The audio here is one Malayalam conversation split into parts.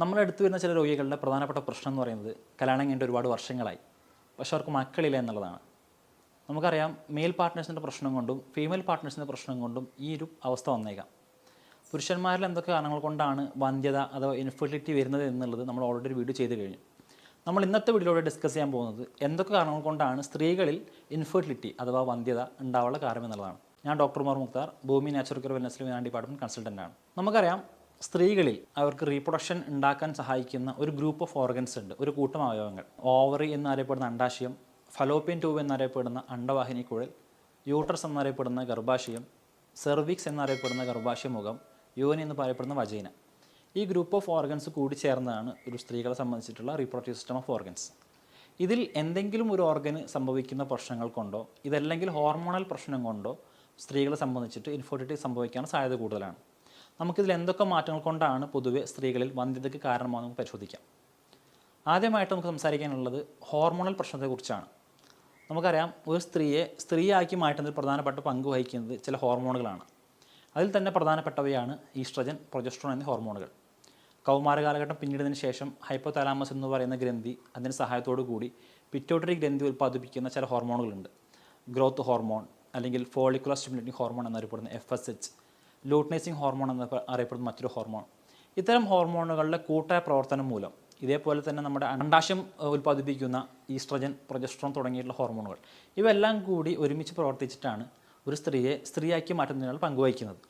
നമ്മുടെ അടുത്ത് വരുന്ന ചില രോഗികളുടെ പ്രധാനപ്പെട്ട പ്രശ്നം എന്ന് പറയുന്നത് കല്യാണം കഴിഞ്ഞിട്ട് ഒരുപാട് വർഷങ്ങളായി. പക്ഷെ അവർക്ക് മക്കളില്ല എന്നുള്ളതാണ്. നമുക്കറിയാം മെയിൽ പാർട്ട്നേഴ്സിന്റെ പ്രശ്നം കൊണ്ടും ഫീമെയിൽ പാർട്ട്നേഴ്സിന്റെ പ്രശ്നം കൊണ്ടും ഈ ഒരു അവസ്ഥ വന്നേക്കാം. പുരുഷന്മാരിൽ എന്തൊക്കെ കാരണങ്ങൾ കൊണ്ടാണ് വന്ധ്യത അഥവാ ഇൻഫെർട്ടിലിറ്റി വരുന്നത് എന്നുള്ളത് നമ്മൾ ഓൾറെഡി ഒരു വീഡിയോ ചെയ്ത് കഴിഞ്ഞു. നമ്മൾ ഇന്നത്തെ വീഡിയോയിലൂടെ ഡിസ്കസ് ചെയ്യാൻ പോകുന്നത് എന്തൊക്കെ കാരണങ്ങൾ കൊണ്ടാണ് സ്ത്രീകളിൽ ഇൻഫെർട്ടിലിറ്റി അഥവാ വന്ധ്യത ഉണ്ടാവാനുള്ള കാരണം എന്നുള്ളതാണ്. ഞാൻ doctor Umar Mukhtar Bhumi natural care wellness ഞാൻ ഡിപ്പാർട്ട്മെന്റ് കൺസൾട്ടന്റ് ആണ്. നമുക്കറിയാം സ്ത്രീകളിൽ അവർക്ക് റീപ്രൊഡക്ഷൻ ഉണ്ടാക്കാൻ സഹായിക്കുന്ന ഒരു ഗ്രൂപ്പ് ഓഫ് ഓർഗൻസ് ഉണ്ട്. ഒരു കൂട്ടം അവയവങ്ങൾ. ഓവറി എന്നറിയപ്പെടുന്ന അണ്ടാശയം ഫലോപ്പിയൻ ട്യൂബ് എന്നറിയപ്പെടുന്ന അണ്ടവാഹിനി കുഴൽ യൂട്രസ് എന്നറിയപ്പെടുന്ന ഗർഭാശയം സെർവിക്സ് എന്നറിയപ്പെടുന്ന ഗർഭാശയ മുഖം യോനി എന്ന് പറയപ്പെടുന്ന വജൈന ഈ ഗ്രൂപ്പ് ഓഫ് ഓർഗൻസ് കൂടി ചേർന്നതാണ് ഒരു സ്ത്രീകളെ സംബന്ധിച്ചിട്ടുള്ള റീപ്രൊഡക്റ്റീവ് സിസ്റ്റം ഓഫ് ഓർഗൻസ് ഇതിൽ എന്തെങ്കിലും ഒരു ഓർഗന് സംഭവിക്കുന്ന പ്രശ്നങ്ങൾ കൊണ്ടോ ഇതല്ലെങ്കിൽ ഹോർമോണൽ പ്രശ്നം കൊണ്ടോ സ്ത്രീകളെ സംബന്ധിച്ചിട്ട് ഇൻഫോർട്ടിറ്റി സംഭവിക്കാൻ സാധ്യത കൂടുതലാണ്. നമുക്കിതിൽ എന്തൊക്കെ മാറ്റങ്ങൾ കൊണ്ടാണ് പൊതുവെ സ്ത്രീകളിൽ വന്ധ്യതയ്ക്ക് കാരണമാണെന്ന് നമുക്ക് പരിശോധിക്കാം. ആദ്യമായിട്ട് നമുക്ക് സംസാരിക്കാനുള്ളത് ഹോർമോണൽ പ്രശ്നത്തെക്കുറിച്ചാണ് നമുക്കറിയാം ഒരു സ്ത്രീയെ സ്ത്രീയാക്കി മാറ്റുന്നതിൽ പ്രധാനപ്പെട്ട പങ്ക് വഹിക്കുന്നത് ചില ഹോർമോണുകളാണ്. അതിൽ തന്നെ പ്രധാനപ്പെട്ടവയാണ് ഈസ്ട്രജൻ പ്രൊജസ്ട്രോൺ എന്നീ ഹോർമോണുകൾ. കൗമാര കാലഘട്ടം പിന്നിടുന്നതിന് ശേഷം ഹൈപ്പോതാലാമസ് എന്ന് പറയുന്ന ഗ്രന്ഥി അതിന്റെ സഹായത്തോടു കൂടി പിറ്റോട്ടറി ഗ്രന്ഥി ഉൽപ്പാദിപ്പിക്കുന്ന ചില ഹോർമോണുകളുണ്ട്. ഗ്രോത്ത് ഹോർമോൺ അല്ലെങ്കിൽ ഫോളിക്കുലർ സ്റ്റിമുലേറ്റിംഗ് ഹോർമോൺ എന്നറിയപ്പെടുന്ന F S H luteinizing hormone എന്ന് അറിയപ്പെടുന്ന മറ്റൊരു ഹോർമോൺ. ഇത്തരം ഹോർമോണുകളുടെ കൂട്ടായ പ്രവർത്തനം മൂലം ഇതേപോലെ തന്നെ നമ്മുടെ അണ്ടാശം ഉൽപ്പാദിപ്പിക്കുന്ന ഈസ്ട്രജൻ പ്രൊജസ്ട്രോൺ തുടങ്ങിയിട്ടുള്ള ഹോർമോണുകൾ ഇവയെല്ലാം കൂടി ഒരുമിച്ച് പ്രവർത്തിച്ചിട്ടാണ് ഒരു സ്ത്രീയെ സ്ത്രീയാക്കി മാറ്റുന്നതിനാൽ പങ്കുവഹിക്കുന്നത്.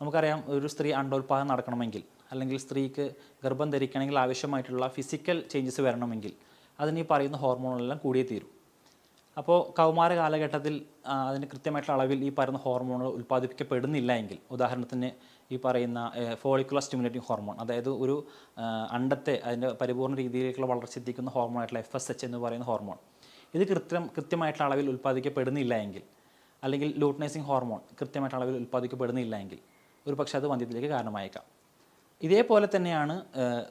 നമുക്കറിയാം ഒരു സ്ത്രീ അണ്ടോത്പാദനം നടക്കണമെങ്കിൽ അല്ലെങ്കിൽ സ്ത്രീക്ക് ഗർഭം ധരിക്കണമെങ്കിൽ ആവശ്യമായിട്ടുള്ള ഫിസിക്കൽ ചേഞ്ചസ് വരണമെങ്കിൽ അതിന് ഈ പറയുന്ന ഹോർമോണുകളെല്ലാം കൂടിയേ തീരും. അപ്പോൾ കൗമാര കാലഘട്ടത്തിൽ അതിന് കൃത്യമായിട്ടുള്ള അളവിൽ ഈ പറയുന്ന ഹോർമോണുകൾ ഉൽപ്പാദിപ്പിക്കപ്പെടുന്നില്ല എങ്കിൽ ഉദാഹരണത്തിന് ഈ പറയുന്ന ഫോളിക്കുലർ സ്റ്റിമുലേറ്റിംഗ് ഹോർമോൺ അതായത് ഒരു അണ്ടത്തെ അതിന്റെ പരിപൂർണ രീതിയിലേക്കുള്ള വളർച്ച എത്തിക്കുന്ന ഹോർമോൺ ആയിട്ടുള്ള എഫ് എസ് എച്ച് എന്ന് പറയുന്ന ഹോർമോൺ. ഇത് കൃത്യം കൃത്യമായിട്ടുള്ള അളവിൽ ഉൽപ്പാദിക്കപ്പെടുന്നില്ല എങ്കിൽ അല്ലെങ്കിൽ ലൂട്ട്നൈസിങ് ഹോർമോൺ കൃത്യമായിട്ടുള്ള അളവിൽ ഉൽപ്പാദിക്കപ്പെടുന്നില്ല എങ്കിൽ ഒരു പക്ഷേ അത് വന്ധ്യത്തിലേക്ക് കാരണമായേക്കാം. ഇതേപോലെ തന്നെയാണ്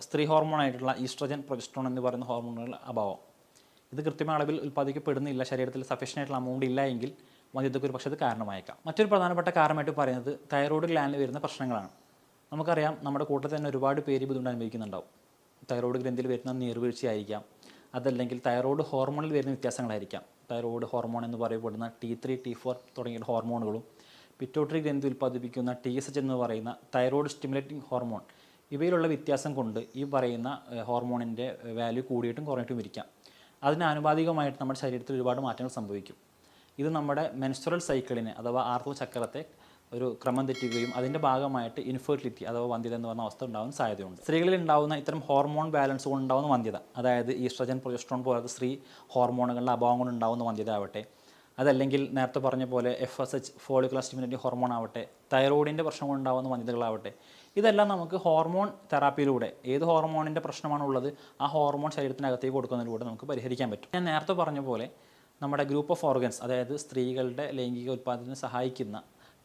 സ്ത്രീ ഹോർമോൺ ആയിട്ടുള്ള ഈസ്ട്രജൻ പ്രൊജസ്ട്രോൺ എന്ന് പറയുന്ന ഹോർമോണുകളുടെ അഭാവം. ഇത് കൃത്യമായ അളവിൽ ഉൽപ്പാദിക്കപ്പെടുന്നില്ല ശരീരത്തിൽ സഫീഷ്യന്റ് ആയിട്ടുള്ള അമൗണ്ട് ഇല്ല എങ്കിൽ മദ്യത്തൊക്കെ ഒരു പക്ഷേ അത് കാരണമായേക്കാം. മറ്റൊരു പ്രധാനപ്പെട്ട കാരണമായിട്ട് പറയുന്നത് തൈറോയ്ഡ് ഗ്ലാൻഡിൽ വരുന്ന പ്രശ്നങ്ങളാണ്. നമുക്കറിയാം നമ്മുടെ കൂട്ടത്തിൽ തന്നെ ഒരുപാട് പേര് ബുദ്ധിമുട്ട് അനുഭവിക്കുന്നുണ്ടാവും. തൈറോയ്ഡ് ഗ്രന്ഥിയിൽ വരുന്ന നീർവീഴ്ചയായിരിക്കാം അതല്ലെങ്കിൽ തൈറോയ്ഡ് ഹോർമോണിൽ വരുന്ന വ്യത്യാസങ്ങളായിരിക്കാം. തൈറോയ്ഡ് ഹോർമോൺ എന്ന് പറയപ്പെടുന്ന ടി ത്രീ ടി ഫോർ തുടങ്ങിയ ഹോർമോണുകളും പിറ്റോട്ടറി ഗ്രന്ഥി ഉൽപ്പാദിപ്പിക്കുന്ന ടി എസ് എച്ച് എന്ന് പറയുന്ന തൈറോയ്ഡ് സ്റ്റിമുലേറ്റിംഗ് ഹോർമോൺ ഇവയിലുള്ള വ്യത്യാസം കൊണ്ട് ഈ പറയുന്ന ഹോർമോണിന്റെ വാല്യൂ കൂടിയിട്ടും കുറഞ്ഞിട്ടും ഇരിക്കാം. അതിന് ആനുപാതികമായിട്ട് നമ്മുടെ ശരീരത്തിൽ ഒരുപാട് മാറ്റങ്ങൾ സംഭവിക്കും. ഇത് നമ്മുടെ മെൻസ്ട്രൽ സൈക്കിളിനെ അഥവാ ആർത്തവ ചക്രത്തെ ഒരു ക്രമം തെറ്റുകയും അതിന്റെ ഭാഗമായിട്ട് ഇൻഫെർട്ടിലിറ്റി അഥവാ വന്ധ്യത എന്ന് പറഞ്ഞ അവസ്ഥ ഉണ്ടാകുന്ന സാധ്യതയുണ്ട്. സ്ത്രീകളിൽ ഉണ്ടാകുന്ന ഇത്തരം ഹോർമോൺ ബാലൻസ് കൊണ്ടുണ്ടാകുന്ന വന്ധ്യത അതായത് ഈസ്ട്രജൻ പ്രൊജസ്ട്രോൺ പോലത്തെ സ്ത്രീ ഹോർമോണുകളുടെ അഭാവം കൊണ്ട് ഉണ്ടാകുന്ന വന്ധ്യത ആവട്ടെ അതല്ലെങ്കിൽ നേരത്തെ പറഞ്ഞ പോലെ F S H follicular stimulating hormone ആവട്ടെ തൈറോയിഡിന്റെ പ്രശ്നം കൊണ്ടുണ്ടാകുന്ന വന്ധ്യതകളാവട്ടെ ഇതെല്ലാം നമുക്ക് ഹോർമോൺ തെറാപ്പിയിലൂടെ ഏത് ഹോർമോണിന്റെ പ്രശ്നമാണുള്ളത് ആ ഹോർമോൺ ശരീരത്തിനകത്തേക്ക് കൊടുക്കുന്നതിലൂടെ നമുക്ക് പരിഹരിക്കാൻ പറ്റും. ഞാൻ നേരത്തെ പറഞ്ഞ പോലെ നമ്മുടെ ഗ്രൂപ്പ് ഓഫ് ഓർഗൻസ് അതായത് സ്ത്രീകളുടെ ലൈംഗിക ഉൽപ്പാദനത്തിന് സഹായിക്കുന്ന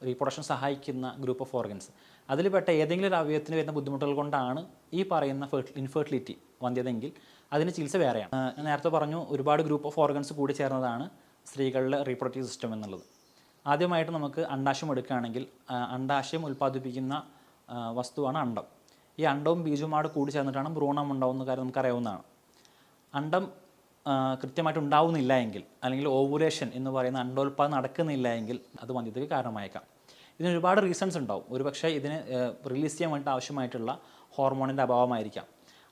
റീപ്രൊഡക്ഷൻ സഹായിക്കുന്ന ഗ്രൂപ്പ് ഓഫ് ഓർഗൻസ് അതിൽപ്പെട്ട ഏതെങ്കിലും ഒരു അവയവത്തിന് വരുന്ന ബുദ്ധിമുട്ടുകൾ കൊണ്ടാണ് ഈ പറയുന്ന ഇൻഫെർട്ടിലിറ്റി വന്നതെങ്കിൽ അതിന് ചികിത്സ വേറെയാണ്. ഞാൻ നേരത്തെ പറഞ്ഞു ഒരുപാട് ഗ്രൂപ്പ് ഓഫ് ഓർഗൻസ് കൂടി ചേർന്നതാണ് സ്ത്രീകളുടെ റീപ്രൊഡക്റ്റീവ് സിസ്റ്റം എന്നുള്ളത്. ആദ്യമായിട്ട് നമുക്ക് അണ്ടാശയം എടുക്കുകയാണെങ്കിൽ അണ്ടാശയം ഉൽപ്പാദിപ്പിക്കുന്ന വസ്തുവാണ് അണ്ടം. ഈ അണ്ടവും ബീജവുമാട് കൂടി ചേർന്നിട്ടാണ് ഭ്രൂണം ഉണ്ടാവുന്ന കാര്യം നമുക്കറിയാവുന്നതാണ് അണ്ടം കൃത്യമായിട്ട് ഉണ്ടാവുന്നില്ല എങ്കിൽ അല്ലെങ്കിൽ ഓവുലേഷൻ എന്ന് പറയുന്ന അണ്ടോൽപാദനം നടക്കുന്നില്ല എങ്കിൽ അത് വന്ധ്യതയ്ക്ക് കാരണമായേക്കാം. ഇതിന് ഒരുപാട് റീസൺസ് ഉണ്ടാവും. ഒരുപക്ഷെ ഇതിന് റിലീസ് ചെയ്യാൻ വേണ്ടി ആവശ്യമായിട്ടുള്ള ഹോർമോണിന്റെ അഭാവമായിരിക്കാം.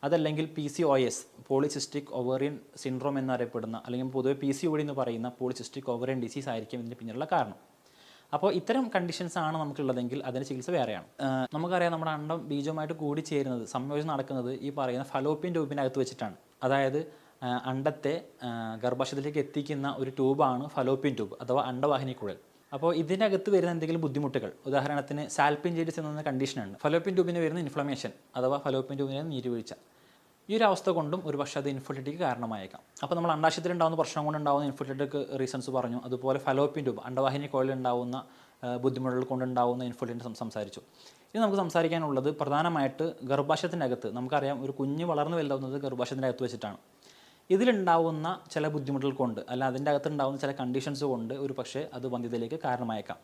അതല്ലെങ്കിൽ P C O S polycystic ovarian syndrome എന്നറിയപ്പെടുന്ന അല്ലെങ്കിൽ പൊതുവെ പി സി ഒ എന്ന് പറയുന്ന പോളിസിസ്റ്റിക് ഒവേറിയൻ ഡിസീസ് ആയിരിക്കും ഇതിന് പിന്നിലുള്ള കാരണം. അപ്പോൾ ഇത്തരം കണ്ടീഷൻസ് ആണ് നമുക്കുള്ളതെങ്കിൽ അതിന് ചികിത്സ വേറെയാണ്. നമുക്കറിയാം നമ്മുടെ അണ്ടം ബീജവുമായിട്ട് കൂടി ചേരുന്നത് സംയോജനം നടക്കുന്നത് ഈ പറയുന്ന ഫലോപ്പിയൻ ട്യൂബിനകത്ത് വെച്ചിട്ടാണ്. അതായത് അണ്ടത്തെ ഗർഭാശയത്തിലേക്ക് എത്തിക്കുന്ന ഒരു ട്യൂബാണ് ഫലോപ്പിയൻ ട്യൂബ് അഥവാ അണ്ടവാഹിനി കുഴൽ. അപ്പോൾ ഇതിനകത്ത് വരുന്ന എന്തെങ്കിലും ബുദ്ധിമുട്ടുകൾ ഉദാഹരണത്തിന് സാൽപ്പിൻ ജെഡിസ് എന്ന കണ്ടീഷനാണ് ഫലോപ്യൻ ട്യൂബിന് വരുന്ന ഇൻഫ്ലമേഷൻ അഥവാ ഫലോപ്യൻ ട്യൂബിന് നീരുവീഴ്ച. ഈ ഒരു അവസ്ഥ കൊണ്ടും ഒരുപക്ഷെ അത് ഇൻഫെർട്ടിലിറ്റിക്ക് കാരണമായേക്കാം. അപ്പോൾ നമ്മൾ അണ്ടാശയത്തിൽ ഉണ്ടാകുന്ന പ്രശ്നം കൊണ്ട് ഉണ്ടാകുന്ന ഇൻഫെർട്ടിലിറ്റിക്ക് റീസൺസ് പറഞ്ഞു. അതുപോലെ ഫലോപ്പിൻ ട്യൂബ് അണ്ടവാഹിനി ആ, ബുദ്ധിമുട്ടുകൾ കൊണ്ടുണ്ടാകുന്ന ഇൻഫെർട്ടിലിറ്റി സംസാരിച്ചു. ഇനി നമുക്ക് സംസാരിക്കാനുള്ളത് പ്രധാനമായിട്ട് ഗർഭാശയത്തിനകത്ത് നമുക്കറിയാം ഒരു കുഞ്ഞ് വളർന്നു വലുതാവുന്നത് ഗർഭാശയത്തിന്റെ അകത്ത് വെച്ചിട്ടാണ്. ഇതിലുണ്ടാവുന്ന ചില ബുദ്ധിമുട്ടുകൾ കൊണ്ട് അല്ല അതിന്റെ അകത്ത് ഉണ്ടാവുന്ന ചില കണ്ടീഷൻസ് കൊണ്ട് ഒരു പക്ഷേ അത് വന്ധ്യതയിലേക്ക് കാരണമായേക്കാം.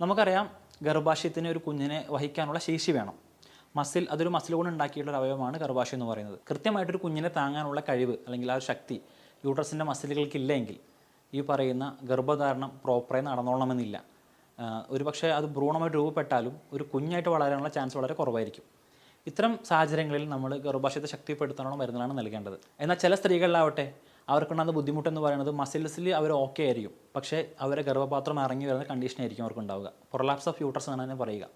നമുക്കറിയാം ഗർഭാശയത്തിന് ഒരു കുഞ്ഞിനെ വഹിക്കാനുള്ള ശേഷി വേണം. മസിൽ അതൊരു മസിൽ കൊണ്ട് ഉണ്ടാക്കിയിട്ടുള്ള ഒരു അവയവമാണ് ഗർഭാശയം എന്ന് പറയുന്നത്. കൃത്യമായിട്ടൊരു കുഞ്ഞിനെ താങ്ങാനുള്ള കഴിവ് അല്ലെങ്കിൽ ആ ശക്തി യൂട്രസിന്റെ മസിലുകൾക്കില്ലെങ്കിൽ ഈ പറയുന്ന ഗർഭധാരണം പ്രോപ്പറായി നടന്നോളണമെന്നില്ല. ഒരു പക്ഷേ അത് ഭ്രൂണമായിട്ട് രൂപപ്പെട്ടാലും ഒരു കുഞ്ഞായിട്ട് വളരാനുള്ള ചാൻസ് വളരെ കുറവായിരിക്കും. ഇത്തരം സാഹചര്യങ്ങളിൽ നമ്മൾ ഗർഭാശയത്തെ ശക്തിപ്പെടുത്താനുള്ള മരുന്നുകളാണ് നൽകേണ്ടത്. എന്നാൽ ചില സ്ത്രീകളിലാവട്ടെ അവർക്കുണ്ടാകുന്ന ബുദ്ധിമുട്ടെന്ന് പറയുന്നത് മസിൽസിൽ അവർ ഓക്കെ ആയിരിക്കും. പക്ഷേ അവരെ ഗർഭപാത്രം ഇറങ്ങി വരുന്ന കണ്ടീഷനായിരിക്കും അവർക്ക് ഉണ്ടാവുക പ്രൊലാപ്സ് ഓഫ് യൂട്രസ് എന്നാണ് തന്നെ പറയുക.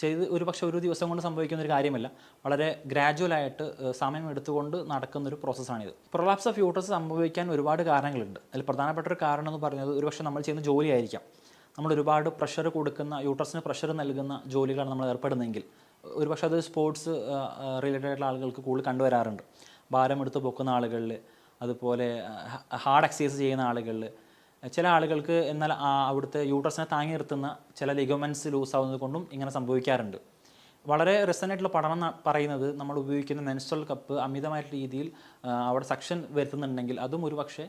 ചെയ്ത് ഒരു പക്ഷേ ഒരു ദിവസം കൊണ്ട് സംഭവിക്കുന്ന ഒരു കാര്യമല്ല. വളരെ ഗ്രാജുവലായിട്ട് സമയം എടുത്തുകൊണ്ട് നടക്കുന്ന ഒരു പ്രോസസ്സാണിത് പ്രൊലാപ്സ് ഓഫ് യൂട്രസ് സംഭവിക്കാൻ ഒരുപാട് കാരണങ്ങളുണ്ട്. അതിൽ പ്രധാനപ്പെട്ട ഒരു കാരണം എന്ന് പറയുന്നത് ഒരുപക്ഷെ നമ്മൾ ചെയ്യുന്ന ജോലിയായിരിക്കാം നമ്മൾ ഒരുപാട് പ്രഷർ കൊടുക്കുന്ന യൂട്രസിന് പ്രഷർ നൽകുന്ന ജോലികളാണ് നമ്മൾ ഏർപ്പെടുന്നതെങ്കിൽ ഒരുപക്ഷെ അത് സ്പോർട്സ് റിലേറ്റഡ് ആയിട്ടുള്ള ആളുകൾക്ക് കൂടുതൽ കണ്ടുവരാറുണ്ട്. ഭാരം എടുത്ത് പൊക്കുന്ന ആളുകളിൽ അതുപോലെ ഹാർഡ് എക്സസൈസ് ചെയ്യുന്ന ആളുകളിൽ ചില ആളുകൾക്ക് എന്നാൽ അവിടുത്തെ യൂട്രസിനെ താങ്ങി നിർത്തുന്ന ചില ലിഗമെന്റ്സ് ലൂസ് ആവുന്നത് കൊണ്ടും ഇങ്ങനെ സംഭവിക്കാറുണ്ട്. വളരെ റെസന്റ് ആയിട്ടുള്ള പഠനം പറയുന്നത് നമ്മൾ ഉപയോഗിക്കുന്ന മെൻസ്ട്രൽ കപ്പ് അമിതമായിട്ടുള്ള രീതിയിൽ അവിടെ സക്ഷൻ വരുത്തുന്നുണ്ടെങ്കിൽ അതും ഒരു പക്ഷേ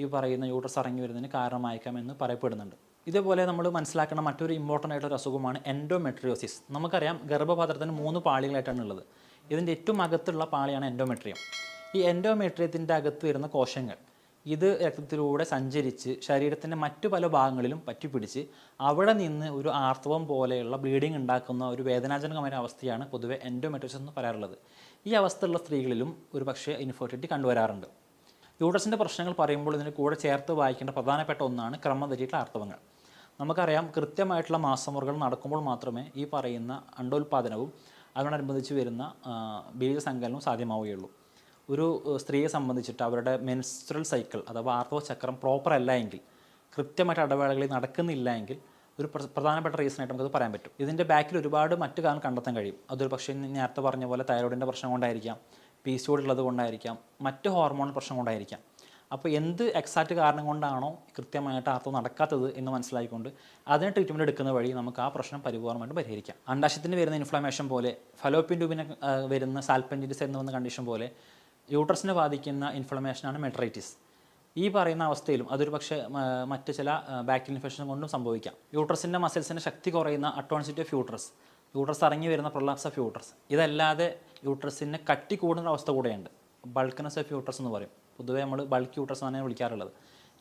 ഈ പറയുന്ന യൂട്രസ് ഇറങ്ങി വരുന്നതിന് കാരണമായേക്കാമെന്ന് പറയപ്പെടുന്നുണ്ട്. ഇതേപോലെ നമ്മൾ മനസ്സിലാക്കുന്ന മറ്റൊരു ഇമ്പോർട്ടന്റ് ആയിട്ടൊരു അസുഖമാണ് എൻഡോമെട്രിയോസിസ് നമുക്കറിയാം ഗർഭപാത്രത്തിന് മൂന്ന് പാളികളായിട്ടാണ് ഉള്ളത്. ഇതിന്റെ ഏറ്റവും അകത്തുള്ള പാളിയാണ് എൻഡോമെട്രിയം ഈ എൻഡോമെട്രിയത്തിന്റെ അകത്ത് വരുന്ന കോശങ്ങൾ ഇത് രക്തത്തിലൂടെ സഞ്ചരിച്ച് ശരീരത്തിന്റെ മറ്റു പല ഭാഗങ്ങളിലും പറ്റിപ്പിടിച്ച് അവിടെ നിന്ന് ഒരു ആർത്തവം പോലെയുള്ള ബ്ലീഡിങ് ഉണ്ടാക്കുന്ന ഒരു വേദനാജനകമായ അവസ്ഥയാണ് പൊതുവെ എൻഡോമെട്രിസ് എന്ന് പറയാറുള്ളത്. ഈ അവസ്ഥയുള്ള സ്ത്രീകളിലും ഒരു പക്ഷേ ഇൻഫെർട്ടിലിറ്റി കണ്ടുവരാറുണ്ട്. യൂട്രസിന്റെ പ്രശ്നങ്ങൾ പറയുമ്പോൾ ഇതിന് കൂടെ ചേർത്ത് വായിക്കേണ്ട പ്രധാനപ്പെട്ട ഒന്നാണ് ക്രമം ആർത്തവങ്ങൾ. നമുക്കറിയാം കൃത്യമായിട്ടുള്ള മാസമുറകൾ നടക്കുമ്പോൾ മാത്രമേ ഈ പറയുന്ന അണ്ടോൽപാദനവും അതിനോടനുബന്ധിച്ച് വരുന്ന ബീജസങ്കലനവും സാധ്യമാവുകയുള്ളൂ. ഒരു സ്ത്രീയെ സംബന്ധിച്ചിട്ട് അവരുടെ മെൻസ്ട്രൽ സൈക്കിൾ അഥവാ ആർത്തവ ചക്രം പ്രോപ്പർ അല്ല എങ്കിൽ കൃത്യമായിട്ട് ഇടവേളകളിൽ നടക്കുന്നില്ല എങ്കിൽ ഒരു പ്രധാനപ്പെട്ട റീസൺ ആയിട്ട് നമുക്കത് പറയാൻ പറ്റും. ഇതിന്റെ ബാക്കിൽ ഒരുപാട് മറ്റു കാരണം കണ്ടെത്താൻ കഴിയും. അതൊരു പക്ഷേ നേരത്തെ പറഞ്ഞ പോലെ തൈറോയിഡിന്റെ പ്രശ്നം കൊണ്ടായിരിക്കാം പി സി ഉള്ളത് കൊണ്ടായിരിക്കാം മറ്റ് ഹോർമോൺ പ്രശ്നം കൊണ്ടായിരിക്കാം. അപ്പോൾ എന്ത് എക്സാക്റ്റ് കാരണം കൊണ്ടാണോ കൃത്യമായിട്ട് ആർത്തവം നടക്കാത്തത് എന്ന് മനസ്സിലായിക്കൊണ്ട് അതിന് ട്രീറ്റ്മെന്റ് എടുക്കുന്ന വഴി നമുക്ക് ആ പ്രശ്നം പരിപൂർണമായിട്ട് പരിഹരിക്കാം. അണ്ടാശത്തിന് വരുന്ന ഇൻഫ്ലമേഷൻ പോലെ ഫലോപ്പിൻ ട്യൂബിന് വരുന്ന സാൽപ്പൻജിറ്റിസ് എന്ന് വന്ന കണ്ടീഷൻ പോലെ യൂട്രസിനെ ബാധിക്കുന്ന ഇൻഫ്ലമേഷനാണ് മെട്രൈറ്റിസ് ഈ പറയുന്ന അവസ്ഥയിലും അതൊരു പക്ഷേ മറ്റു ചില ബാക്ടീരിയൽ ഇൻഫെക്ഷൻ കൊണ്ടും സംഭവിക്കാം. യൂട്രസിന്റെ മസിൽസിന്റെ ശക്തി കുറയുന്ന അട്ടോൺസിറ്റി ഓഫ് യൂട്രസ് യൂട്രസ് ഇറങ്ങി വരുന്ന പ്രൊലാപ്സ് ഓഫ് യൂട്രസ് ഇതല്ലാതെ യൂട്രസിന് കട്ടി കൂടുന്ന അവസ്ഥ കൂടെയുണ്ട്. ബൾക്കനസ് ഓഫ് യൂട്രസ് എന്ന് പറയും. പൊതുവേ നമ്മൾ ബൾക്ക് യൂട്രസ് എന്നാണ് വിളിക്കാറുള്ളത്.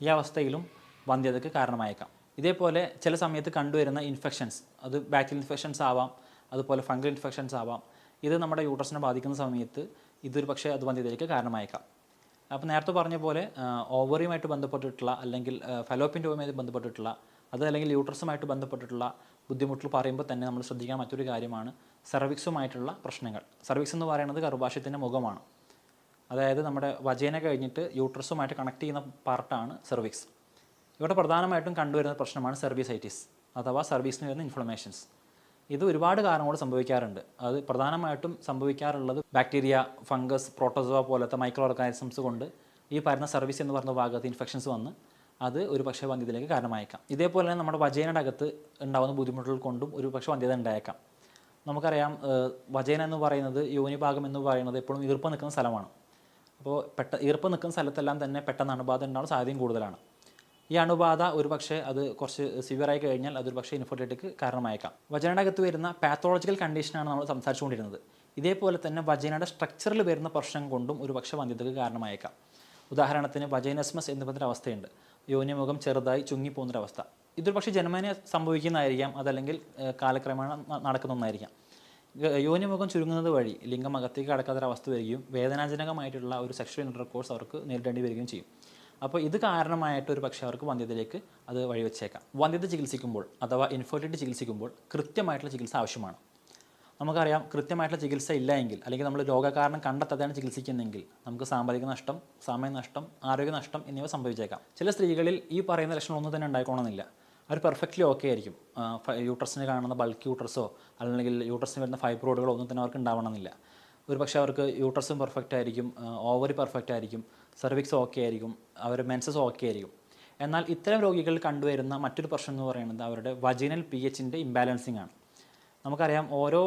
ഈ അവസ്ഥയിലും വന്ധ്യതയ്ക്ക് കാരണമായേക്കാം. ഇതേപോലെ ചില സമയത്ത് കണ്ടുവരുന്ന ഇൻഫെക്ഷൻസ് അത് ബാക്ടീരിയൽ ഇൻഫെക്ഷൻസ് ആവാം അതുപോലെ ഫംഗൽ ഇൻഫെക്ഷൻസ് ആവാം. ഇത് നമ്മുടെ യൂട്രസിനെ ബാധിക്കുന്ന സമയത്ത് ഇതൊരു പക്ഷേ അത് വന്ധ്യതയിലേക്ക് കാരണമായേക്കാം. അപ്പോൾ നേരത്തെ പറഞ്ഞ പോലെ ഓവറിയുമായിട്ട് ബന്ധപ്പെട്ടിട്ടുള്ള അല്ലെങ്കിൽ ഫലോപ്പിൻ ട്യൂബുമായി ബന്ധപ്പെട്ടിട്ടുള്ള അത് അല്ലെങ്കിൽ യൂട്രസുമായിട്ട് ബന്ധപ്പെട്ടിട്ടുള്ള ബുദ്ധിമുട്ടുകൾ പറയുമ്പോൾ തന്നെ നമ്മൾ ശ്രദ്ധിക്കാൻ മറ്റൊരു കാര്യമാണ് സർവിക്സുമായിട്ടുള്ള പ്രശ്നങ്ങൾ. സർവിക്സ് എന്ന് പറയുന്നത് ഗർഭാശയത്തിന്റെ മുഖമാണ്. അതായത് നമ്മുടെ വജേന കഴിഞ്ഞിട്ട് യൂട്രസുമായിട്ട് കണക്ട് ചെയ്യുന്ന പാർട്ടാണ് സർവിക്സ്. ഇവിടെ പ്രധാനമായിട്ടും കണ്ടുവരുന്ന പ്രശ്നമാണ് സർവീസൈറ്റിസ് അഥവാ സർവീസിന് വരുന്ന ഇൻഫ്ലമേഷൻസ് ഇത് ഒരുപാട് കാരണങ്ങൾ സംഭവിക്കാറുണ്ട്. അത് പ്രധാനമായിട്ടും സംഭവിക്കാറുള്ളത് ബാക്ടീരിയ ഫംഗസ് പ്രോട്ടോസോവ പോലത്തെ മൈക്രോ ഓർഗാനിസംസ് കൊണ്ട് ഈ പറയുന്ന സർവീസ് എന്ന് പറഞ്ഞ ഭാഗത്ത് ഇൻഫെക്ഷൻസ് വന്ന് അത് ഒരു പക്ഷേ വന്ധ്യതയിലേക്ക് കാരണമായേക്കാം. ഇതേപോലെ തന്നെ നമ്മുടെ വജേനയുടെ അകത്ത് ഉണ്ടാകുന്ന ബുദ്ധിമുട്ടുകൾ കൊണ്ടും ഒരു പക്ഷേ വന്ധ്യത ഉണ്ടായേക്കാം. നമുക്കറിയാം വജേന എന്ന് പറയുന്നത് യോനി ഭാഗം എന്ന് പറയുന്നത് എപ്പോഴും ഈർപ്പം നിൽക്കുന്ന സ്ഥലമാണ്. അപ്പോൾ പെട്ട ഈർപ്പം നിൽക്കുന്ന സ്ഥലത്തെല്ലാം തന്നെ പെട്ടെന്ന് അണുബാധ ഉണ്ടാകുന്ന സാധ്യതയും കൂടുതലാണ്. ഈ അണുബാധ ഒരു പക്ഷേ അത് കുറച്ച് സിവിയറായി കഴിഞ്ഞാൽ അതൊരു പക്ഷേ ഇൻഫെർട്ടിലിറ്റിക്ക് കാരണമായേക്കാം. വജനയുടെ വരുന്ന പാത്തോളജിക്കൽ കണ്ടീഷനാണ് നമ്മൾ സംസാരിച്ചുകൊണ്ടിരുന്നത്. ഇതേപോലെ തന്നെ വജനയുടെ സ്ട്രക്ചറിൽ വരുന്ന പ്രശ്നം കൊണ്ടും ഒരു പക്ഷേ വന്ധ്യതയ്ക്ക് കാരണമായേക്കാം. ഉദാഹരണത്തിന് വജൈനസ്മസ് എന്ന് പറഞ്ഞൊരു അവസ്ഥയുണ്ട്. യോനിമുഖം ചെറുതായി ചുങ്ങിപ്പോകുന്നൊരവസ്ഥ ഇതൊരു പക്ഷേ ജന്മനെ സംഭവിക്കുന്നതായിരിക്കാം അതല്ലെങ്കിൽ കാലക്രമേണ നടക്കുന്ന ഒന്നായിരിക്കാം. യോനിമുഖം ചുരുങ്ങുന്നത് വഴി ലിംഗം അകത്തേക്ക് കടക്കാത്തൊരവസ്ഥ വരികയും വേദനാജനകമായിട്ടുള്ള ഒരു സെക്ഷൽ ഇന്റർകോഴ്സ് അവർക്ക് നേരിടേണ്ടി വരികയും ചെയ്യും. അപ്പോൾ ഇത് കാരണമായിട്ട് ഒരു പക്ഷേ അവർക്ക് വന്ധ്യതയിലേക്ക് അത് വഴിവെച്ചേക്കാം. വന്ധ്യത ചികിത്സിക്കുമ്പോൾ അഥവാ ഇൻഫെർട്ടിലിറ്റി ചികിത്സിക്കുമ്പോൾ കൃത്യമായിട്ടുള്ള ചികിത്സ ആവശ്യമാണ്. നമുക്കറിയാം കൃത്യമായിട്ടുള്ള ചികിത്സ ഇല്ല എങ്കിൽ അല്ലെങ്കിൽ നമ്മൾ രോഗകാരണം കണ്ടെത്താതെയാണ് ചികിത്സിക്കുന്നതെങ്കിൽ നമുക്ക് സാമ്പത്തിക നഷ്ടം സമയ നഷ്ടം ആരോഗ്യ നഷ്ടം എന്നിവ സംഭവിച്ചേക്കാം. ചില സ്ത്രീകളിൽ ഈ പറയുന്ന ലക്ഷണം ഒന്നും തന്നെ ഉണ്ടായിക്കോണമെന്നില്ല അവർ പെർഫെക്റ്റ്ലി ഓക്കെ ആയിരിക്കും. യൂട്രസിന് കാണുന്ന ബൾക്ക് യൂട്രസോ അല്ലെങ്കിൽ യൂട്രസിന് വരുന്ന ഫൈബ്രോയിഡുകളോ ഒന്നും തന്നെ അവർക്ക് ഉണ്ടാവണമെന്നില്ല. ഒരു പക്ഷേ അവർക്ക് യൂട്രസും പെർഫെക്റ്റ് ആയിരിക്കും ഓവറി പെർഫെക്റ്റ് ആയിരിക്കും സെർവിക്സ് ഓക്കെ ആയിരിക്കും അവരുടെ മെൻസസ് ഓക്കെ ആയിരിക്കും. എന്നാൽ ഇത്തരം രോഗികൾ കണ്ടുവരുന്ന മറ്റൊരു പ്രശ്നം എന്ന് പറയുന്നത് അവരുടെ വജിനൽ പി എച്ചിന്റെ ഇംബാലൻസിങ് ആണ്. നമുക്കറിയാം ഓരോ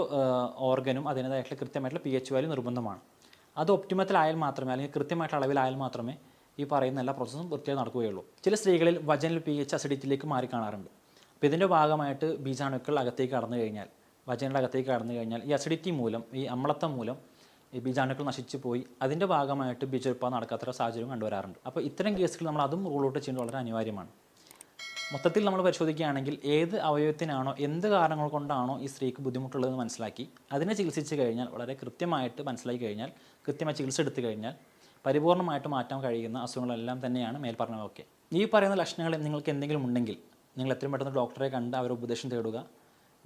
ഓർഗനും അതിന്റേതായിട്ടുള്ള കൃത്യമായിട്ടുള്ള പി എച്ച് വാല്യൂ നിർബന്ധമാണ്. അത് ഒപ്റ്റിമത്തിലായാൽ മാത്രമേ അല്ലെങ്കിൽ കൃത്യമായിട്ടുള്ള അളവിലായാൽ മാത്രമേ ഈ പറയുന്ന എല്ലാ പ്രോസസ്സും വൃത്തിയായി നടക്കുകയുള്ളൂ. ചില സ്ത്രീകളിൽ വജനൽ പി എച്ച് അസിഡിറ്റിയിലേക്ക് മാറി കാണാറുണ്ട്. അപ്പോൾ ഇതിന്റെ ഭാഗമായിട്ട് ബീജാണുക്കൾ അകത്തേക്ക് കടന്നു കഴിഞ്ഞാൽ വജനയുടെ അകത്തേക്ക് കടന്നു കഴിഞ്ഞാൽ ഈ അസിഡിറ്റി മൂലം ഈ അമ്ലത്വം മൂലം ഈ ബീജാണുക്കൾ നശിച്ചു പോയി. അതിന്റെ ഭാഗമായിട്ട് ബീജോത്പാദനം നടക്കാത്ത സാഹചര്യം കണ്ടുവരാറുണ്ട്. അപ്പോൾ ഇത്തരം കേസുകൾ നമ്മൾ അതും റൂൾ ഔട്ട് ചെയ്യേണ്ടത് വളരെ അനിവാര്യമാണ്. മൊത്തത്തിൽ നമ്മൾ പരിശോധിക്കുകയാണെങ്കിൽ ഏത് അവയവത്തിനാണോ എന്ത് കാരണങ്ങൾ കൊണ്ടാണോ ഈ സ്ത്രീക്ക് ബുദ്ധിമുട്ടുള്ളതെന്ന് മനസ്സിലാക്കി അതിനെ ചികിത്സിച്ച് കഴിഞ്ഞാൽ വളരെ കൃത്യമായിട്ട് മനസ്സിലാക്കി കഴിഞ്ഞാൽ കൃത്യമായി ചികിത്സ എടുത്തു കഴിഞ്ഞാൽ പരിപൂർണമായിട്ട് മാറ്റാൻ കഴിയുന്ന അസുഖങ്ങളെല്ലാം തന്നെയാണ് മേൽപ്പറഞ്ഞതൊക്കെ ഈ പറയുന്ന ലക്ഷണങ്ങൾ നിങ്ങൾക്ക് എന്തെങ്കിലും ഉണ്ടെങ്കിൽ നിങ്ങൾ എത്രയും പെട്ടെന്ന് ഡോക്ടറെ കണ്ട് അവരെ ഉപദേശം തേടുക.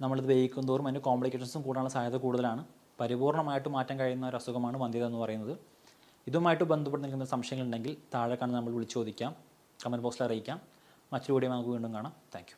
നമ്മളിത് വേയിക്കും തോറും അതിന്റെ കോംപ്ലിക്കേഷൻസും കൂടാനുള്ള സാധ്യത കൂടുതലാണ്. പരിപൂർണമായിട്ട് മാറ്റാൻ കഴിയുന്ന ഒരു അസുഖമാണ് വന്ധ്യത എന്ന് പറയുന്നത്. ഇതുമായിട്ട് ബന്ധപ്പെട്ട് നിൽക്കുന്ന സംശയങ്ങളുണ്ടെങ്കിൽ താഴെ കാണുന്ന നമ്മൾ വിളിച്ചു ചോദിക്കാം. കമന്റ് ബോക്സിൽ അറിയിക്കാം. മറ്റൊരു വീഡിയോ നമുക്ക് വീണ്ടും കാണാം. താങ്ക്